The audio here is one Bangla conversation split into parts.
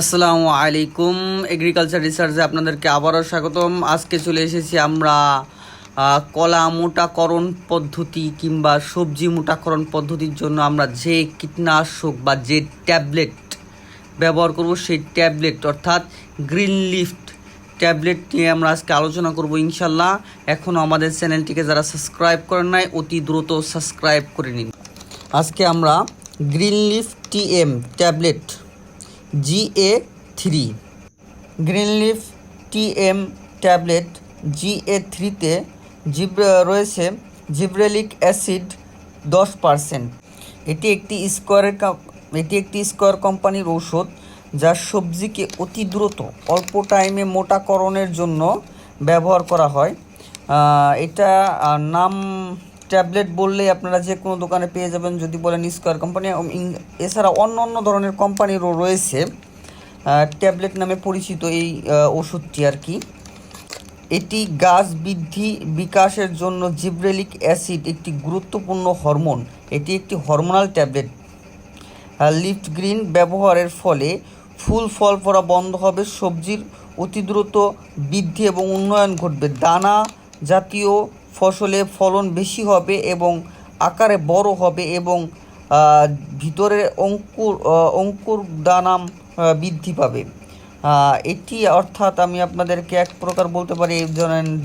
আসসালামু আলাইকুম। এগ্রিকালচার রিসার্চে আপনাদেরকে আবারও স্বাগতম। আজকে চলে এসেছি আমরা কলা মোটাকরণ পদ্ধতি কিংবা সবজি মোটাকরণ পদ্ধতির জন্য আমরা যে কীটনাশক বা যে ট্যাবলেট ব্যবহার করব, সেই ট্যাবলেট অর্থাৎ গ্রিন লিফট ট্যাবলেট নিয়ে আমরা আজকে আলোচনা করব ইনশাল্লাহ এখনও আমাদের চ্যানেলটিকে যারা সাবস্ক্রাইব করেন নাই, অতি দ্রুত সাবস্ক্রাইব করে নিন। আজকে আমরা Green Leaf TM tablet GA three Greenleaf TM tablet GA থ্রিতে জিব রয়েছে জিব্রেলিক অ্যাসিড দশ পারসেন্ট এটি একটি স্কোয়ারের এটি একটি স্কোয়ার কোম্পানির ঔষধ যা সবজিকে অতি দ্রুত, অল্প টাইমে মোটাকরণের জন্য ব্যবহার করা হয়। এটা নাম ট্যাবলেট বললেই আপনারা যে কোনো দোকানে পেয়ে যাবেন, যদি বলেন স্কোয়ার কোম্পানি এছাড়া অন্য অন্য ধরনের কোম্পানিরও রয়েছে ট্যাবলেট নামে পরিচিত এই ওষুধটি আর কি। এটি গাছ বৃদ্ধি বিকাশের জন্য জিব্রেলিক অ্যাসিড একটি গুরুত্বপূর্ণ হরমোন। এটি একটি হরমোনাল ট্যাবলেট। লিফট গ্রিন ব্যবহারের ফলে ফুল ফল পড়া বন্ধ হবে, সবজির অতি দ্রুত বৃদ্ধি এবং উন্নয়ন ঘটবে। দানা জাতীয় ফসলে ফলন বেশি হবে এবং আকারে বড় হবে এবং ভিতরে অঙ্কুর অঙ্কুর দানাম বৃদ্ধি পাবে। এটি অর্থাৎ আমি আপনাদেরকে এক প্রকার বলতে পারি, এই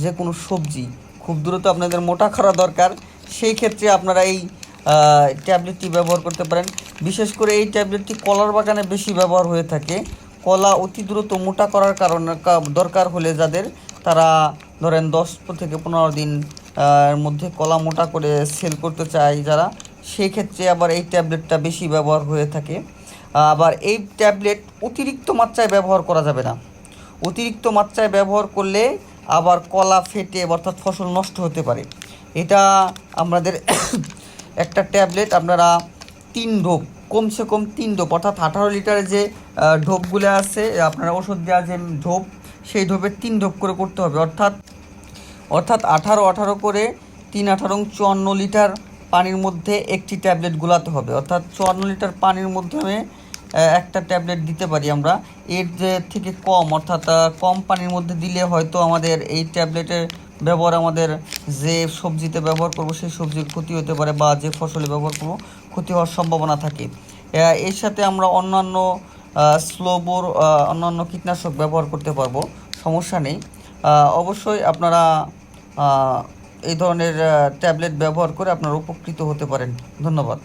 যে কোনো সবজি, খুব দ্রুত আপনাদের মোটা করা দরকার। সেই ক্ষেত্রে আপনারা এই ট্যাবলেটটি ব্যবহার করতে পারেন। বিশেষ করে এই ট্যাবলেটটি কলার বাগানে বেশি ব্যবহার হয়ে থাকে। কলা অতি দ্রুত মোটা করার কারণে দরকার হলে যাদের তারা ধরেন দশ থেকে পনেরো দিন মধ্যে কলা মোটা করে সেল করতে চায় যারা সেই ক্ষেত্রে আবার এই ট্যাবলেটটা বেশি ব্যবহার হয়ে থাকে। আবার এই ট্যাবলেট অতিরিক্ত মাত্রায় ব্যবহার করা যাবে না। অতিরিক্ত মাত্রায় ব্যবহার করলে আবার কলা ফেটে অর্থাৎ ফসল নষ্ট হতে পারে। এটা আমাদের একটা ট্যাবলেট আপনারা তিন ঢোপ কমসে কম তিন ঢোপ অর্থাৎ আঠারো লিটারের যে ঢোপগুলো আছে, আপনারা ওষুধ দেওয়ার যে ঢোপ সেই ঢোপের তিন ঢোপ করে করতে হবে। অর্থাৎ অর্থাৎ আঠারো আঠারো করে তিন আঠারো চুয়ান্ন লিটার পানির মধ্যে একটি ট্যাবলেট গুলাতে হবে। অর্থাৎ চুয়ান্ন লিটার পানির মাধ্যমে একটা ট্যাবলেট দিতে পারি আমরা। এর থেকে কম, অর্থাৎ কম পানির মধ্যে দিলে হয়তো আমাদের এই ট্যাবলেটের ব্যবহার, আমাদের যে সবজিতে ব্যবহার করব, সেই সবজির ক্ষতি হতে পারে বা যে ফসলে ব্যবহার করব, ক্ষতি হওয়ার সম্ভাবনা থাকে। এর সাথে আমরা অন্যান্য স্লোবোর অন্যান্য কীটনাশক ব্যবহার করতে পারব। সমস্যা নেই। অবশ্যই আপনারা এই ধরনের ট্যাবলেট ব্যবহার করে আপনারা উপকৃত হতে পারেন। ধন্যবাদ।